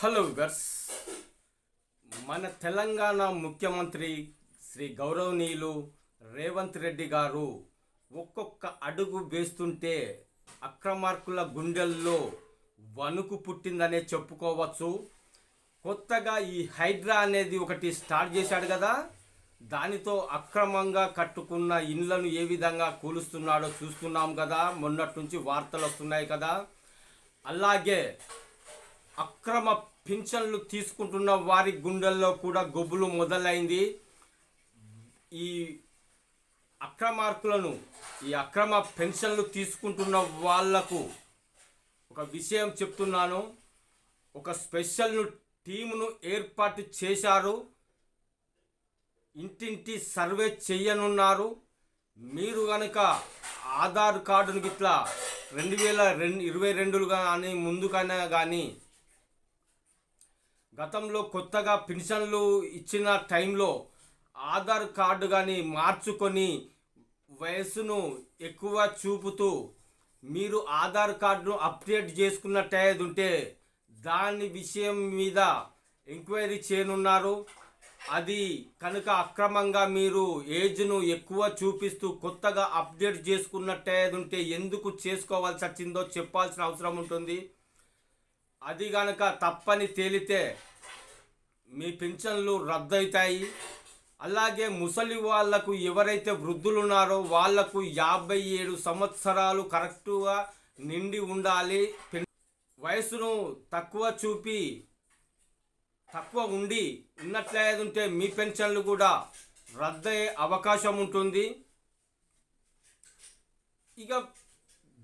Hello viewers మన తెలంగాణ ముఖ్యమంత్రి శ్రీ గౌరవనీయులు రేవంత్ రెడ్డి గారు ఒక్కొక్క అడుగు వేస్తుంటే అక్రమార్కుల గుండెల్లో వణుకు పుట్టిందనే చెప్పుకోవచ్చు. కొత్తగా ఈ హైడ్రా అనేది ఒకటి స్టార్ట్ చేశాడు కదా దానితో అక్రమంగా కట్టుకున్న ఇండ్లను ఏ విధంగా కూలుస్తున్నాడో చూస్తున్నాం కదా. మొన్నటి నుంచి వార్తలు వస్తున్నాయి కదా. అలాగే అక్రమ పింఛన్లు తీసుకుంటున్న వారి గుండెల్లో కూడా గొబ్బులు మొదలైంది. ఈ అక్రమార్కులను ఈ అక్రమ పెన్షన్లు తీసుకుంటున్న వాళ్ళకు ఒక విషయం చెప్తున్నాను. ఒక స్పెషల్ టీమును ఏర్పాటు చేశారు. ఇంటింటి సర్వే చేయనున్నారు. మీరు కనుక ఆధార్ కార్డును గిట్లా రెండు వేల రెండు ఇరవై రెండులు కానీ ముందుకైనా కానీ గతంలో కొత్తగా పెన్షన్లు ఇచ్చిన టైంలో ఆధార్ కార్డు కానీ మార్చుకొని వయసును ఎక్కువ చూపుతూ మీరు ఆధార్ కార్డును అప్డేట్ చేసుకున్నట్టయితే ఉంటే దాని విషయం మీద ఎంక్వైరీ చేయనున్నారు. అది కనుక అక్రమంగా మీరు ఏజ్ను ఎక్కువ చూపిస్తూ కొత్తగా అప్డేట్ చేసుకున్నట్టేది ఉంటే ఎందుకు చేసుకోవాల్సి వచ్చిందో చెప్పాల్సిన అవసరం ఉంటుంది. అది గనక తప్పని తేలితే మీ పింఛన్లు రద్దవుతాయి అలాగే ముసలి వాళ్ళకు ఎవరైతే వృద్ధులు ఉన్నారో వాళ్ళకు యాభై ఏడు సంవత్సరాలు కరెక్టుగా నిండి ఉండాలి. పెన్- వయసును తక్కువ చూపి తక్కువ ఉండి ఉన్నట్లయితే మీ పెన్షన్లు కూడా రద్దయ్యే అవకాశం ఉంటుంది ఇక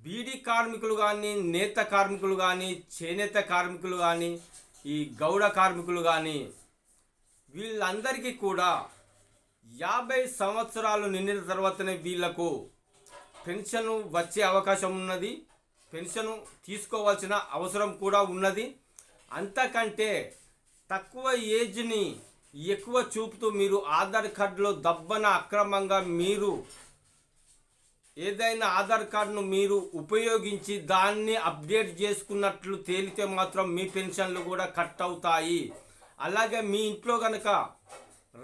బీడీ కార్మికులు కానీ నేత కార్మికులు కానీ చేనేత కార్మికులు కానీ ఈ గౌడ కార్మికులు కానీ వీళ్ళందరికీ కూడా యాభై సంవత్సరాలు నిండిన తర్వాతనే వీళ్ళకు పెన్షన్ వచ్చే అవకాశం ఉన్నది. పెన్షన్ తీసుకోవాల్సిన అవసరం కూడా ఉన్నది. అంతకంటే తక్కువ ఏజ్ని ఎక్కువ చూపుతూ మీరు ఆధార్ కార్డులో దబ్బన అక్రమంగా మీరు ఏదైనా ఆధార్ కార్డును మీరు ఉపయోగించి దాన్ని అప్డేట్ చేసుకున్నట్లు తేలితే మాత్రం మీ పెన్షన్లు కూడా కట్ అవుతాయి. అలాగే మీ ఇంట్లో కనుక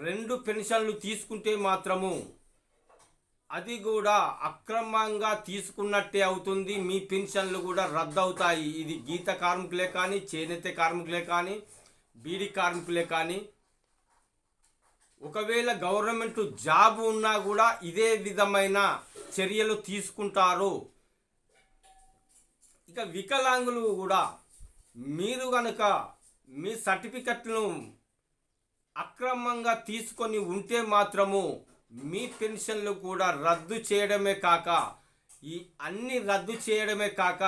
రెండు పెన్షన్లు తీసుకుంటే మాత్రము అది కూడా అక్రమంగా తీసుకున్నట్టే అవుతుంది. మీ పెన్షన్లు కూడా రద్దు అవుతాయి ఇది గీత కార్మికులే కానీ చేనేత కార్మికులే కానీ బీడీ కార్మికులే కానీ ఒకవేళ గవర్నమెంట్ జాబ్ ఉన్నా కూడా ఇదే విధమైన చర్యలు తీసుకుంటారు. ఇక వికలాంగులు కూడా మీరు కనుక మీ సర్టిఫికెట్ను అక్రమంగా తీసుకొని ఉంటే మాత్రము మీ పెన్షన్లు కూడా రద్దు చేయడమే కాక ఈ అన్ని రద్దు చేయడమే కాక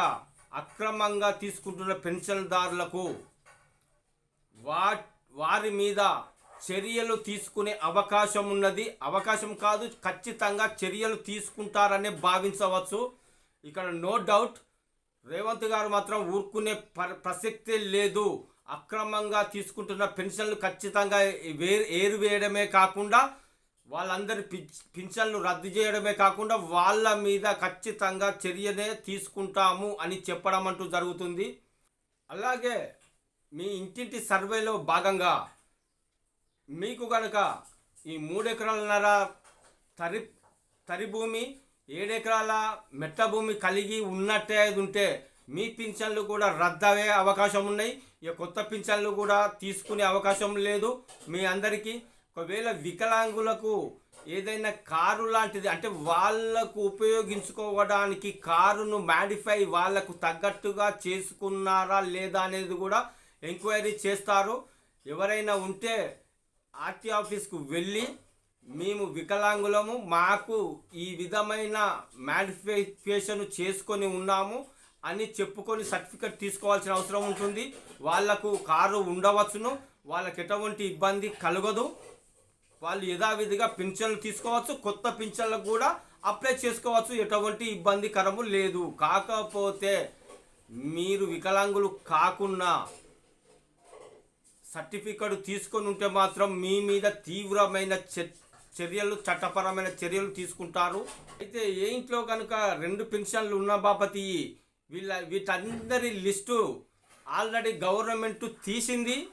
అక్రమంగా తీసుకుంటున్న పెన్షన్దారులకు వా వారి మీద చర్యలు తీసుకునే అవకాశం ఉన్నది. అవకాశం కాదు ఖచ్చితంగా చర్యలు తీసుకుంటారనే భావించవచ్చు. ఇక్కడ నో డౌట్ రేవంత్ గారు మాత్రం ఊరుకునే ప- ప్రసక్తే లేదు. అక్రమంగా తీసుకుంటున్న పెన్షన్లు ఖచ్చితంగా వేరు ఏరువేయడమే కాకుండా వాళ్ళందరి పింఛన్లు రద్దు చేయడమే కాకుండా వాళ్ళ మీద ఖచ్చితంగా చర్యనే తీసుకుంటాము అని చెప్పడం అంటూ జరుగుతుంది. అలాగే మీ ఇంటింటి సర్వేలో భాగంగా మీకు గనక ఈ మూడెకరాలన్నర తరి తరి భూమి ఏడెకరాల మెట్ట భూమి కలిగి ఉన్నట్టే ఉంటే మీ పింఛన్లు కూడా రద్దయ్యే అవకాశం ఉన్నాయి. ఇక కొత్త పింఛన్లు కూడా తీసుకునే అవకాశం లేదు మీ అందరికీ. ఒకవేళ వికలాంగులకు ఏదైనా కారు లాంటిది అంటే వాళ్ళకు ఉపయోగించుకోవడానికి కారును మాడిఫై వాళ్ళకు తగ్గట్టుగా చేసుకున్నారా లేదా అనేది కూడా ఎంక్వైరీ చేస్తారు. ఎవరైనా ఉంటే ఆర్టీ ఆఫీస్కు వెళ్ళి మేము వికలాంగులము మాకు ఈ విధమైన మాడిఫికేషన్ చేసుకొని ఉన్నాము అని చెప్పుకొని సర్టిఫికెట్ తీసుకోవాల్సిన అవసరం ఉంటుంది. వాళ్ళకు కారు ఉండవచ్చును వాళ్ళకి ఎటువంటి ఇబ్బంది కలగదు. వాళ్ళు యథావిధిగా పింఛన్లు తీసుకోవచ్చు కొత్త పింఛన్లకు కూడా అప్లై చేసుకోవచ్చు ఎటువంటి ఇబ్బందికరము లేదు. కాకపోతే మీరు వికలాంగులు కాకుండా సర్టిఫికెట్ తీసుకొని ఉంటే మాత్రం మీ మీద తీవ్రమైన చ- చర్యలు చట్టపరమైన చర్యలు తీసుకుంటారు. అయితే ఏ ఇంట్లో కనుక రెండు పెన్షన్లు ఉన్న బాపతి వీళ్ళ వీటందరి లిస్టు ఆల్రెడీ గవర్నమెంట్ తీసింది.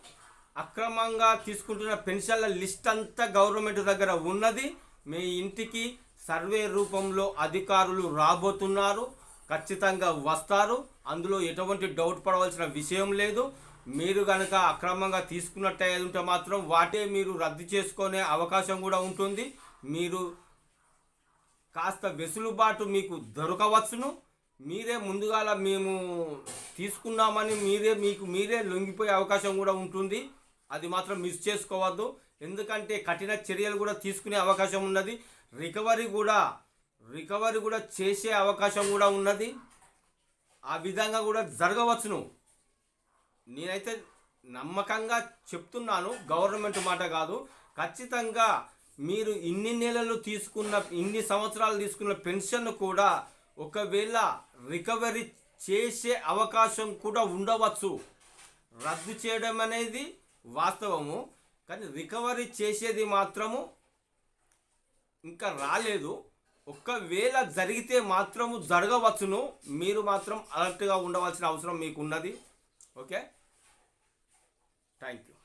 అక్రమంగా తీసుకుంటున్న పెన్షన్ల లిస్ట్ అంతా గవర్నమెంట్ దగ్గర ఉన్నది. మీ ఇంటికి సర్వే రూపంలో అధికారులు రాబోతున్నారు. ఖచ్చితంగా వస్తారు. అందులో ఎటువంటి డౌట్ పడవలసిన విషయం లేదు. మీరు కనుక అక్రమంగా తీసుకున్నట్టు ఉంటే మాత్రం వాటే మీరు రద్దు చేసుకునే అవకాశం కూడా ఉంటుంది. మీరు కాస్త వెసులుబాటు మీకు దొరకవచ్చును. మీరే ముందుగాల మేము తీసుకున్నామని మీరే మీకు మీరే లొంగిపోయే అవకాశం కూడా ఉంటుంది. అది మాత్రం మిస్ చేసుకోవద్దు. ఎందుకంటే కఠిన చర్యలు కూడా తీసుకునే అవకాశం ఉన్నది. రికవరీ కూడా రికవరీ కూడా చేసే అవకాశం కూడా ఉన్నది. ఆ విధంగా కూడా జరగవచ్చును. నేనైతే నమ్మకంగా చెప్తున్నాను గవర్నమెంట్ మాట కాదు. ఖచ్చితంగా మీరు ఇన్ని నెలలు తీసుకున్న ఇన్ని సంవత్సరాలు తీసుకున్న పెన్షన్ కూడా ఒకవేళ రికవరీ చేసే అవకాశం కూడా ఉండవచ్చు. రద్దు చేయడం అనేది వాస్తవము. కానీ రికవరీ చేసేది మాత్రము ఇంకా రాలేదు. ఒకవేళ జరిగితే మాత్రము జరగవచ్చును. మీరు మాత్రం అలర్ట్గా ఉండవలసిన అవసరం మీకు ఉన్నది ఓకే? Thank you.